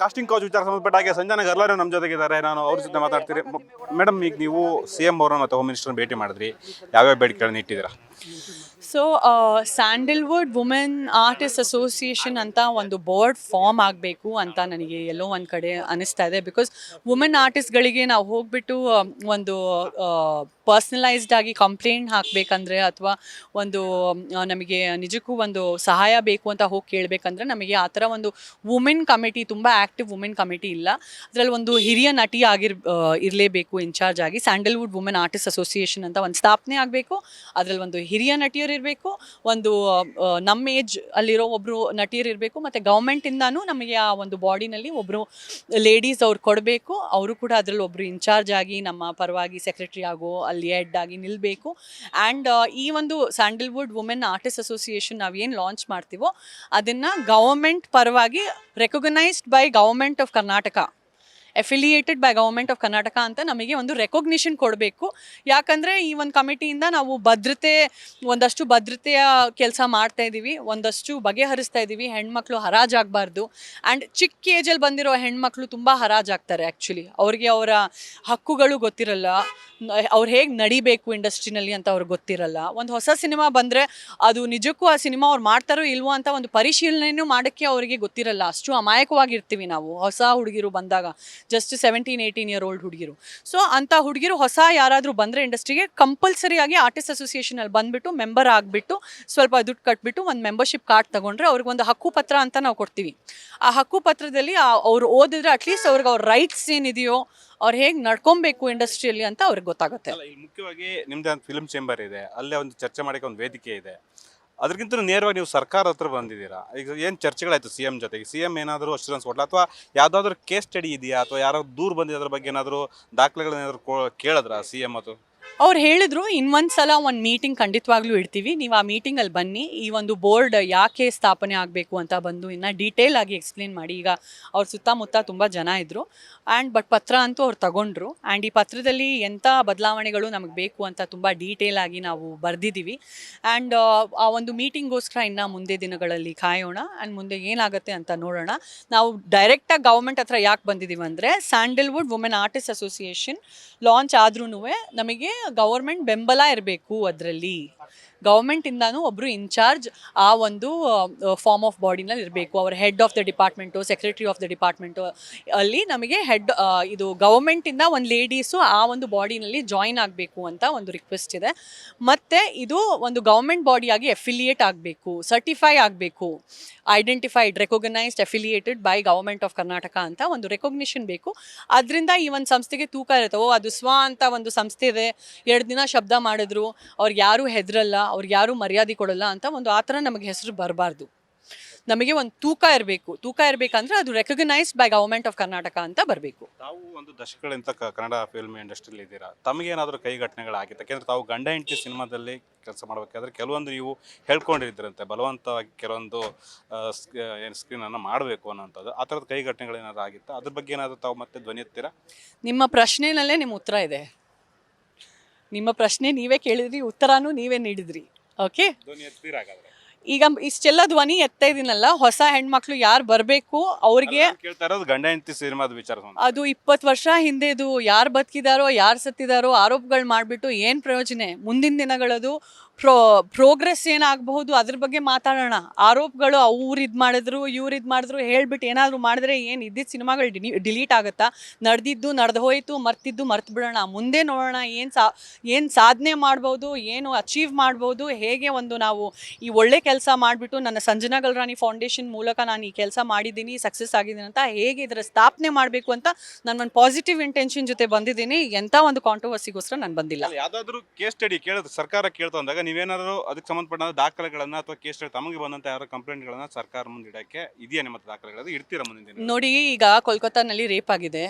Casting couch ವಿಚಾರ ಸಂಬಂಧಪಟ್ಟ ಹಾಗೆ ಸಂಜನಾ ಗರ್ಲಾರು ನಮ್ಮ ಜೊತೆಗಿದ್ದಾರೆ. ನಾನು ಅವ್ರ ಜೊತೆ ಮಾತಾಡ್ತೀರಿ. ಮೇಡಮ್, ಈಗ ನೀವು ಸಿ ಎಂ ಅವರನ್ನ ಮತ್ತು ಹೋಮ್ ಮಿನಿಸ್ಟರ್ ಭೇಟಿ ಮಾಡಿದ್ರಿ. ಯಾವ್ಯಾವ ಬೇಡಿಕೆಗಳನ್ನ ಇಟ್ಟಿದ್ದೀರಾ? So Sandalwood women artist association ಅಂತ ಒಂದು ಬೋರ್ಡ್ ಫಾರ್ಮ್ ಆಗಬೇಕು ಅಂತ ನನಗೆ ಎಲ್ಲೋ ಒಂದು ಕಡೆ ಅನಿಸ್ತಾ ಇದೆ. ಬಿಕಾಸ್ ವುಮೆನ್ ಆರ್ಟಿಸ್ಟ್ಗಳಿಗೆ ನಾವು ಹೋಗ್ಬಿಟ್ಟು ಒಂದು ಪರ್ಸ್ನಲೈಸ್ಡ್ ಆಗಿ ಕಂಪ್ಲೇಂಟ್ ಹಾಕಬೇಕಂದ್ರೆ ಅಥವಾ ಒಂದು ನಮಗೆ ನಿಜಕ್ಕೂ ಒಂದು ಸಹಾಯ ಬೇಕು ಅಂತ ಹೋಗಿ ಕೇಳಬೇಕಂದ್ರೆ ನಮಗೆ ಆ ಥರ ಒಂದು ವುಮೆನ್ ಕಮಿಟಿ ತುಂಬ ಆ್ಯಕ್ಟಿವ್ ವುಮೆನ್ ಕಮಿಟಿ ಇಲ್ಲ. ಅದರಲ್ಲಿ ಒಂದು ಹಿರಿಯ ನಟಿ ಆಗಿರ್ ಇರಲೇಬೇಕು ಇನ್ಚಾರ್ಜ್ ಆಗಿ. ಸ್ಯಾಂಡಲ್ವುಡ್ ವುಮೆನ್ ಆರ್ಟಿಸ್ಟ್ ಅಸೋಸಿಯೇಷನ್ ಅಂತ ಒಂದು ಸ್ಥಾಪನೆ ಆಗಬೇಕು. ಅದರಲ್ಲಿ ಒಂದು ಹಿರಿಯ ನಟಿಯರು ಇರಬೇಕು. ಒಂದು ನಮ್ಮ ಏಜ್ ಅಲ್ಲಿರೋ ಒಬ್ಬರು ನಟಿಯರು ಇರಬೇಕು. ಮತ್ತು ಗೌರ್ಮೆಂಟಿಂದನೂ ನಮಗೆ ಆ ಒಂದು ಬಾಡಿನಲ್ಲಿ ಒಬ್ಬರು ಲೇಡೀಸ್ ಅವ್ರು ಕೊಡಬೇಕು. ಅವರು ಕೂಡ ಅದರಲ್ಲಿ ಒಬ್ಬರು ಇನ್ಚಾರ್ಜ್ ಆಗಿ ನಮ್ಮ ಪರವಾಗಿ ಸೆಕ್ರೆಟರಿ ಆಗೋ, ಅಲ್ಲಿ ಹೆಡ್ ಆಗಿ ನಿಲ್ಲಬೇಕು ಆ್ಯಂಡ್ ಈ ಒಂದು ಸ್ಯಾಂಡಲ್ವುಡ್ ವುಮೆನ್ ಆರ್ಟಿಸ್ಟ್ ಅಸೋಸಿಯೇಷನ್ ನಾವೇನು ಲಾಂಚ್ ಮಾಡ್ತೀವೋ ಅದನ್ನು ಗೌರ್ಮೆಂಟ್ ಪರವಾಗಿ recognised by government of Karnataka, affiliated by government of Karnataka ಅಂತ ನಮಗೆ ಒಂದು ರೆಕಗ್ನಿಷನ್ ಕೊಡಬೇಕು. ಯಾಕಂದರೆ ಈ ಒಂದು ಕಮಿಟಿಯಿಂದ ನಾವು ಭದ್ರತೆ, ಒಂದಷ್ಟು ಭದ್ರತೆಯ ಕೆಲಸ ಮಾಡ್ತಾ ಇದ್ದೀವಿ ಒಂದಷ್ಟು ಬಗೆಹರಿಸ್ತಾ ಇದ್ದೀವಿ ಹೆಣ್ಮಕ್ಳು ಹರಾಜಾಗಬಾರ್ದು ಆ್ಯಂಡ್ ಚಿಕ್ಕ ಏಜಲ್ಲಿ ಬಂದಿರೋ ಹೆಣ್ಮಕ್ಳು ತುಂಬ ಹರಾಜಾಗ್ತಾರೆ ಆ್ಯಕ್ಚುಲಿ ಅವ್ರಿಗೆ ಅವರ ಹಕ್ಕುಗಳು ಗೊತ್ತಿರಲ್ಲ. ಅವ್ರು ಹೇಗೆ ನಡಿಬೇಕು ಇಂಡಸ್ಟ್ರಿನಲ್ಲಿ ಅಂತ ಅವ್ರಿಗೆ ಗೊತ್ತಿರಲ್ಲ. ಒಂದು ಹೊಸ ಸಿನಿಮಾ ಬಂದರೆ ಅದು ನಿಜಕ್ಕೂ ಆ ಸಿನಿಮಾ ಅವ್ರು ಮಾಡ್ತಾರೋ ಇಲ್ವೋ ಅಂತ ಒಂದು ಪರಿಶೀಲನೆಯೂ ಮಾಡೋಕ್ಕೆ ಅವರಿಗೆ ಗೊತ್ತಿರಲ್ಲ. ಅಷ್ಟು ಅಮಾಯಕವಾಗಿರ್ತೀವಿ ನಾವು. ಹೊಸ ಹುಡುಗಿರು ಬಂದಾಗ just seventeen eighteen year old ಹುಡುಗಿರು. ಸೊ ಅಂಥ ಹುಡುಗಿರು ಹೊಸ ಯಾರಾದರೂ ಬಂದರೆ ಇಂಡಸ್ಟ್ರಿಗೆ ಕಂಪಲ್ಸರಿಯಾಗಿ ಆರ್ಟಿಸ್ಟ್ ಅಸೋಸಿಯೇಷನಲ್ಲಿ ಬಂದುಬಿಟ್ಟು ಮೆಂಬರ್ ಆಗಿಬಿಟ್ಟು ಸ್ವಲ್ಪ ದುಡ್ಡು ಕಟ್ಬಿಟ್ಟು ಒಂದು ಮೆಂಬರ್ಶಿಪ್ ಕಾರ್ಡ್ ತಗೊಂಡ್ರೆ ಅವ್ರಿಗೆ ಒಂದು ಹಕ್ಕು ಪತ್ರ ಅಂತ ನಾವು ಕೊಡ್ತೀವಿ. ಆ ಹಕ್ಕು ಪತ್ರದಲ್ಲಿ ಅವ್ರು ಓದಿದ್ರೆ ಅಟ್ಲೀಸ್ಟ್ ಅವ್ರಿಗೆ ಅವ್ರ ರೈಟ್ಸ್ ಏನಿದೆಯೋ, ಅವ್ರು ಹೇಗೆ ನಡ್ಕೊಬೇಕು ಇಂಡಸ್ಟ್ರಿಯಲ್ಲಿ ಅಂತ ಅವ್ರಿಗೆ ಗೊತ್ತಾಗುತ್ತೆ. ಅಲ್ಲ ಮುಖ್ಯವಾಗಿ ನಿಮ್ದೇ ಒಂದು ಫಿಲ್ಮ್ ಚೇಂಬರ್ ಇದೆ. ಅಲ್ಲೇ ಒಂದು ಚರ್ಚೆ ಮಾಡಕ್ಕೆ ಒಂದು ವೇದಿಕೆ ಇದೆ. ಅದಕ್ಕಿಂತ ನೇರವಾಗಿ ನೀವು ಸರ್ಕಾರ ಹತ್ರ ಬಂದಿದ್ದೀರಾ? ಈಗ ಏನು ಚರ್ಚೆಗಳಾಯ್ತು ಸಿ ಎಂ ಜೊತೆಗೆ? ಸಿ ಎಂ ಏನಾದರೂ ಅಶ್ಯೂರೆನ್ಸ್ ಕೊಡಲ ಅಥವಾ ಯಾವುದಾದ್ರೂ ಕೇಸ್ ಸ್ಟಡಿ ಇದೆಯಾ? ಅಥವಾ ಯಾರೋ ದೂರ ಬಂದಿದೆ ಅದ್ರ ಬಗ್ಗೆ ಏನಾದರೂ ದಾಖಲೆಗಳೇನಾದರೂ ಕೇಳಿದ್ರಾ ಸಿ ಎಂ ಅದು ಅವ್ರು ಹೇಳಿದ್ರು ಇನ್ನೊಂದು ಸಲ ಒಂದು ಮೀಟಿಂಗ್ ಖಂಡಿತವಾಗ್ಲೂ ಇಡ್ತೀವಿ. ನೀವು ಆ ಮೀಟಿಂಗಲ್ಲಿ ಬನ್ನಿ. ಈ ಒಂದು ಬೋರ್ಡ್ ಯಾಕೆ ಸ್ಥಾಪನೆ ಆಗಬೇಕು ಅಂತ ಬಂದು ಇನ್ನು ಡೀಟೇಲ್ ಆಗಿ ಎಕ್ಸ್ಪ್ಲೇನ್ ಮಾಡಿ. ಈಗ ಅವ್ರ ಸುತ್ತಮುತ್ತ ತುಂಬ ಜನ ಇದ್ದರು ಆ್ಯಂಡ್ ಬಟ್ ಪತ್ರ ಅಂತೂ ಅವ್ರು ತಗೊಂಡ್ರು. ಆ್ಯಂಡ್ ಈ ಪತ್ರದಲ್ಲಿ ಎಂಥ ಬದಲಾವಣೆಗಳು ನಮಗೆ ಬೇಕು ಅಂತ ತುಂಬ ಡೀಟೇಲ್ ಆಗಿ ನಾವು ಬರೆದಿದ್ದೀವಿ ಆ್ಯಂಡ್ ಆ ಒಂದು ಮೀಟಿಂಗ್ಗೋಸ್ಕರ ಇನ್ನು ಮುಂದೆ ದಿನಗಳಲ್ಲಿ ಕಾಯೋಣ. ಆ್ಯಂಡ್ ಮುಂದೆ ಏನಾಗುತ್ತೆ ಅಂತ ನೋಡೋಣ. ನಾವು ಡೈರೆಕ್ಟಾಗಿ ಗೌರ್ಮೆಂಟ್ ಹತ್ರ ಯಾಕೆ ಬಂದಿದ್ದೀವಿ ಅಂದರೆ Sandalwood women artist association launch ಆದ್ರೂ ನಮಗೆ ಗೌರ್ಮೆಂಟ್ ಬೆಂಬಲ ಇರಬೇಕು ಅದರಲ್ಲಿ. ಗೌರ್ಮೆಂಟಿಂದಾನು ಒಬ್ಬರು ಇನ್ಚಾರ್ಜ್ ಆ ಒಂದು ಫಾರ್ಮ್ ಆಫ್ ಬಾಡಿನಲ್ಲಿ ಇರಬೇಕು. ಅವರ head of the department secretary of the department ಅಲ್ಲಿ ನಮಗೆ ಹೆಡ್ ಇದು ಗೌರ್ಮೆಂಟಿಂದ ಒಂದು ಲೇಡೀಸು ಆ ಒಂದು ಬಾಡಿನಲ್ಲಿ ಜಾಯಿನ್ ಆಗಬೇಕು ಅಂತ ಒಂದು ರಿಕ್ವೆಸ್ಟ್ ಇದೆ. ಮತ್ತು ಇದು ಒಂದು ಗೌರ್ಮೆಂಟ್ ಬಾಡಿಯಾಗಿ ಎಫಿಲಿಯೇಟ್ ಆಗಬೇಕು ಸರ್ಟಿಫೈ ಆಗಬೇಕು identified recognised affiliated by government of Karnataka ಅಂತ ಒಂದು ರೆಕಗ್ನಿಷನ್ ಬೇಕು. ಅದರಿಂದ ಈ ಒಂದು ಸಂಸ್ಥೆಗೆ ತೂಕ ಇರುತ್ತೆ, ಓ, ಅದು ಸ್ವ ಅಂತ ಒಂದು ಸಂಸ್ಥೆ ಇದೆ. ಎರಡು ದಿನ ಶಬ್ದ ಮಾಡಿದ್ರು ಅವ್ರಿಗೆ ಯಾರೂ ಹೆದರಲ್ಲ ಅವ್ರಿಗೆ ಯಾರೂ ಮರ್ಯಾದೆ ಕೊಡಲ್ಲ ಅಂತ ಒಂದು ಆ ಥರ ನಮಗೆ ಹೆಸರು ಬರಬಾರ್ದು. ನಮಗೆ ಒಂದು ತೂಕ ಇರಬೇಕು. ತೂಕ ಇರಬೇಕಂದ್ರೆ ಅದು recognised by government of Karnataka ಅಂತ ಬರಬೇಕು. ತಾವು ಒಂದು ದಶಕಗಳಿಂದ ಕನ್ನಡ ಫಿಲ್ಮ್ ಇಂಡಸ್ಟ್ರಿಯಲ್ಲಿ ಇದ್ದೀರಾ? ತಮಗೇನಾದರೂ ಕೈ ಘಟನೆಗಳಾಗಿತ್ತು ಯಾಕೆಂದ್ರೆ ತಾವು ಗಂಡ ಹೆಂಡತಿ ಸಿನಿಮಾದಲ್ಲಿ ಕೆಲಸ ಮಾಡಬೇಕಾದ್ರೆ ಕೆಲವೊಂದು ನೀವು ಹೇಳ್ಕೊಂಡಿದ್ರಂತೆ. ಬಲವಂತವಾಗಿ ಕೆಲವೊಂದು ಏನು ಸ್ಕ್ರೀನನ್ನು ಮಾಡಬೇಕು ಅನ್ನೋಂಥದ್ದು. ಆ ಥರದ ಕೈ ಘಟನೆಗಳೇನಾದ್ರು ಆಗಿತ್ತು? ಅದ್ರ ಬಗ್ಗೆ ಏನಾದರೂ ತಾವು ಮತ್ತೆ ಧ್ವನಿ ಎತ್ತೀರಾ? ನಿಮ್ಮ ಪ್ರಶ್ನೆಯಲ್ಲೇ ನಿಮ್ಮ ಉತ್ತರ ಇದೆ. ನಿಮ್ಮ ಪ್ರಶ್ನೆ ನೀವೇ ಕೇಳಿದ್ರಿ ಉತ್ತರನೂ ನೀವೇ ನೀಡಿದ್ರಿ. ಓಕೆ ಈಗ ಇಷ್ಟೆಲ್ಲ ಧ್ವನಿ ಎತ್ತಾ ಇದೀನಲ್ಲ ಹೊಸ ಹೆಣ್ಮಕ್ಳು ಯಾರು ಬರಬೇಕು ಅವ್ರಿಗೆ ನಾನ್ ಕೇಳ್ತಾ ಇರೋದು ಗಂಡ ಹೆಂಡತಿ ಸಿನಿಮಾದ ವಿಚಾರ. ಅದು ಇಪ್ಪತ್ತು ವರ್ಷ ಹಿಂದೆದು ಯಾರು ಬದುಕಿದಾರೋ ಯಾರು ಸತ್ತಿದಾರೋ ಆರೋಪಗಳು ಮಾಡಿಬಿಟ್ಟು ಏನು ಪ್ರಯೋಜನೆ? ಮುಂದಿನ ದಿನಗಳದು ಪ್ರೋ, ಪ್ರೋಗ್ರೆಸ್ ಏನಾಗಬಹುದು? ಅದ್ರ ಬಗ್ಗೆ ಮಾತಾಡೋಣ. ಆರೋಪಗಳು ಅವ್ರು ಇದು ಮಾಡಿದ್ರು, ಇವ್ರು ಇದು ಮಾಡಿದ್ರು ಹೇಳ್ಬಿಟ್ಟು ಏನಾದರೂ ಮಾಡಿದ್ರೆ ಏನು ಇದ್ದಿದ್ದ ಸಿನಿಮಾಗಳು ಡಿಲೀಟ್ ಆಗುತ್ತಾ? ನಡೆದಿದ್ದು, ನಡೆದು ಹೋಯಿತು, ಮರ್ತಿದ್ದು, ಮರ್ತು ಬಿಡೋಣ. ಮುಂದೆ ನೋಡೋಣ, ಏನು ಸಾ, ಏನು ಸಾಧನೆ ಮಾಡ್ಬೋದು, ಏನು ಅಚೀವ್ ಮಾಡ್ಬೋದು, ಹೇಗೆ ಒಂದು ನಾವು ಈ ಒಳ್ಳೆ ಕೆಲಸ ಮಾಡಿಬಿಟ್ಟು ನನ್ನ ಸಂಜನಾ ಗಲ್ರಾಣಿ ಫೌಂಡೇಶನ್ ಮೂಲಕ ನಾನು ಈ ಕೆಲಸ ಮಾಡಿದ್ದೀನಿ, ಸಕ್ಸಸ್ ಆಗಿದ್ದೀನಿ ಅಂತ ಹೇಗೆ ಇದರ ಸ್ಥಾಪನೆ ಮಾಡಬೇಕು ಅಂತ ನಾನು ಒಂದು ಪಾಸಿಟಿವ್ ಇಂಟೆನ್ಷನ್ ಜೊತೆ ಬಂದಿದ್ದೀನಿ. ಎಂಥ ಒಂದು ಕಾಂಟ್ರವರ್ಸಿಗೋಸ್ಕರ ನಾನು ಬಂದಿಲ್ಲ. ಯಾವ್ದಾದ್ರು ಕೇಸ್ ಸ್ಟಡಿ ಕೇಳಿದ್ರೆ ಸರ್ಕಾರ ಕೇಳ್ತಾ ಅಂದಾಗ ನೀವೇನಾದ್ರು ಅದಕ್ಕೆ ಸಂಬಂಧಪಟ್ಟ ದಾಖಲೆಗಳನ್ನ ಅಥವಾ ಕೇಸ್ ತಮಗೆ ಬಂದಂತ ಯಾರೋ ಕಂಪ್ಲೇಂಟ್ಗಳನ್ನ ಸರ್ಕಾರ ಮುಂದೆ ಇಡಕ್ಕೆ ಇದೆಯಾ ನಿಮ್ಮ ದಾಖಲೆಗಳು? ಇಡ್ತೀರಾ ಮುಂದಿನ ನೋಡಿ ಈಗ ಕೋಲ್ಕತ್ತಾನಲ್ಲಿ ರೇಪ್ ಆಗಿದೆ.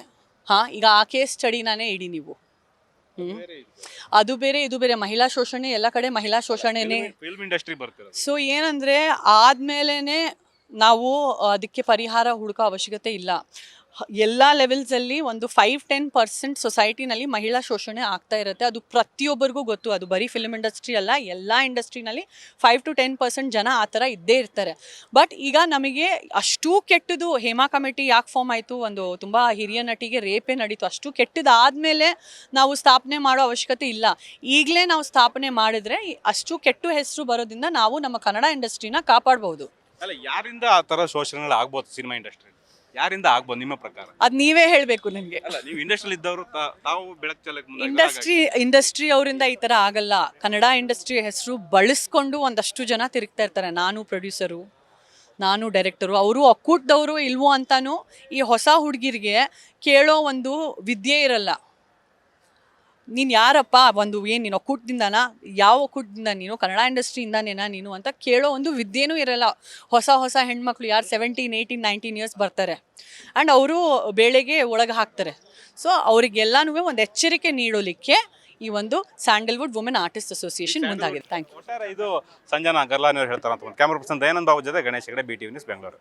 ಹಾ ಈಗ ಆ ಕೇಸ್ ಸ್ಟಡಿನಾನೇ ಇಡಿ ನೀವು. ಅದು ಬೇರೆ ಇದು. ಬೇರೆ ಮಹಿಳಾ ಶೋಷಣೆ ಎಲ್ಲ ಕಡೆ ಮಹಿಳಾ ಶೋಷಣೆನೇ. ಫಿಲ್ಮ್ ಇಂಡಸ್ಟ್ರಿ ಬರ್ತಿರೋದು. ಸೊ ಏನಂದ್ರೆ ಆದ್ಮೇಲೆನೆ ನಾವು ಅದಕ್ಕೆ ಪರಿಹಾರ ಹುಡುಕೋ ಅವಶ್ಯಕತೆ ಇಲ್ಲ. ಎಲ್ಲ ಲೆವೆಲ್ಸಲ್ಲಿ ಒಂದು ಫೈವ್ ಟೆನ್ ಪರ್ಸೆಂಟ್ ಸೊಸೈಟಿನಲ್ಲಿ ಮಹಿಳಾ ಶೋಷಣೆ ಆಗ್ತಾ ಇರುತ್ತೆ. ಅದು ಪ್ರತಿಯೊಬ್ಬರಿಗೂ ಗೊತ್ತು. ಅದು ಬರೀ ಫಿಲ್ಮ್ ಇಂಡಸ್ಟ್ರಿ ಅಲ್ಲ, ಎಲ್ಲ ಇಂಡಸ್ಟ್ರಿನಲ್ಲಿ ಫೈವ್ ಟು ಟೆನ್ ಪರ್ಸೆಂಟ್ ಜನ ಆ ಥರ ಇದ್ದೇ ಇರ್ತಾರೆ. ಬಟ್ ಈಗ ನಮಗೆ ಅಷ್ಟು ಕೆಟ್ಟದು ಹೇಮಾ ಕಮಿಟಿ ಯಾಕೆ ಫಾರ್ಮ್ ಆಯಿತು? ಒಂದು ತುಂಬ ಹಿರಿಯ ನಟಿಗೆ ರೇಪೇ ನಡೀತು. ಅಷ್ಟು ಕೆಟ್ಟದಾದಮೇಲೆ ನಾವು ಸ್ಥಾಪನೆ ಮಾಡೋ ಅವಶ್ಯಕತೆ ಇಲ್ಲ. ಈಗಲೇ ನಾವು ಸ್ಥಾಪನೆ ಮಾಡಿದ್ರೆ ಅಷ್ಟು ಕೆಟ್ಟು ಹೆಸರು ಬರೋದ್ರಿಂದ ನಾವು ನಮ್ಮ ಕನ್ನಡ ಇಂಡಸ್ಟ್ರಿನ ಕಾಪಾಡ್ಬೋದು ಅಲ್ಲ, ಯಾರಿಂದ ಆ ಥರ ಶೋಷಣೆಗಳು ಆಗ್ಬೋದು ಸಿನಿಮಾ ಇಂಡಸ್ಟ್ರಿ ಯಾರಿಂದ ಆಗ್ಬೋದು ನಿಮ್ಮ ಪ್ರಕಾರ? ಅದು ನೀವೇ ಹೇಳಬೇಕು ನನಗೆ ಅಲ್ಲ ನೀವು ಇಂಡಸ್ಟ್ರಿಯಲ್ಲಿ ಇದ್ದವರು ತಾ- ತಾವು ಬೆಳಕು ಇಂಡಸ್ಟ್ರಿ ಇಂಡಸ್ಟ್ರಿ ಅವರಿಂದ ಈ ತರ ಆಗಲ್ಲ. ಕನ್ನಡ ಇಂಡಸ್ಟ್ರಿ ಹೆಸರು ಬಳಸ್ಕೊಂಡು ಒಂದಷ್ಟು ಜನ ತಿರುಗ್ತಾ ಇರ್ತಾರೆ. ನಾನು ಪ್ರೊಡ್ಯೂಸರು ನಾನು ಡೈರೆಕ್ಟರು ಅವರು ಒಕ್ಕೂಟದವರು ಇಲ್ವೋ ಅಂತಾನು ಈ ಹೊಸ ಹುಡುಗಿರಿಗೆ ಕೇಳೋ ಒಂದು ವಿದ್ಯೆ ಇರಲ್ಲ. ನೀನು ಯಾರಪ್ಪ ಒಂದು ಏನು ನೀನು ಒಕ್ಕೂಟದಿಂದನಾ ಯಾವ ಒಕ್ಕೂಟದಿಂದ ನೀನು? ಕನ್ನಡ ಇಂಡಸ್ಟ್ರಿಯಿಂದನೇನಾ ನೀನು ಅಂತ ಕೇಳೋ ಒಂದು ವಿದ್ಯೆನೂ ಇರಲ್ಲ. ಹೊಸ ಹೊಸ ಹೆಣ್ಮಕ್ಳು ಯಾರು ಸೆವೆಂಟೀನ್ ಏಯ್ಟೀನ್ ನೈನ್ಟೀನ್ ಇಯರ್ಸ್ ಬರ್ತಾರೆ. ಆ್ಯಂಡ್ ಅವರು ಬೇಳೆಗೆ ಒಳಗೆ ಹಾಕ್ತಾರೆ. ಸೊ ಅವರಿಗೆಲ್ಲನೂ ಒಂದು ಎಚ್ಚರಿಕೆ ನೀಡೋಲಿಕ್ಕೆ ಈ ಒಂದು ಸ್ಯಾಂಡಲ್ವುಡ್ ವುಮೆನ್ ಆರ್ಟಿಸ್ಟ್ ಅಸೋಸಿಯೇಷನ್ ಮುಂದಾಗಿದೆ. ಥ್ಯಾಂಕ್ ಯು ಇದು ಸಂಜನಾ ಗರ್ಲಾನಿ ಹೇಳ್ತಾರೆ ಅಂತ ಕ್ಯಾಮ್ರಾ ಪರ್ಸನ್ ದಯಾನಂದ್ ಬಾಬು ಜೊತೆ Ganesh Hegde B T news Bengaluru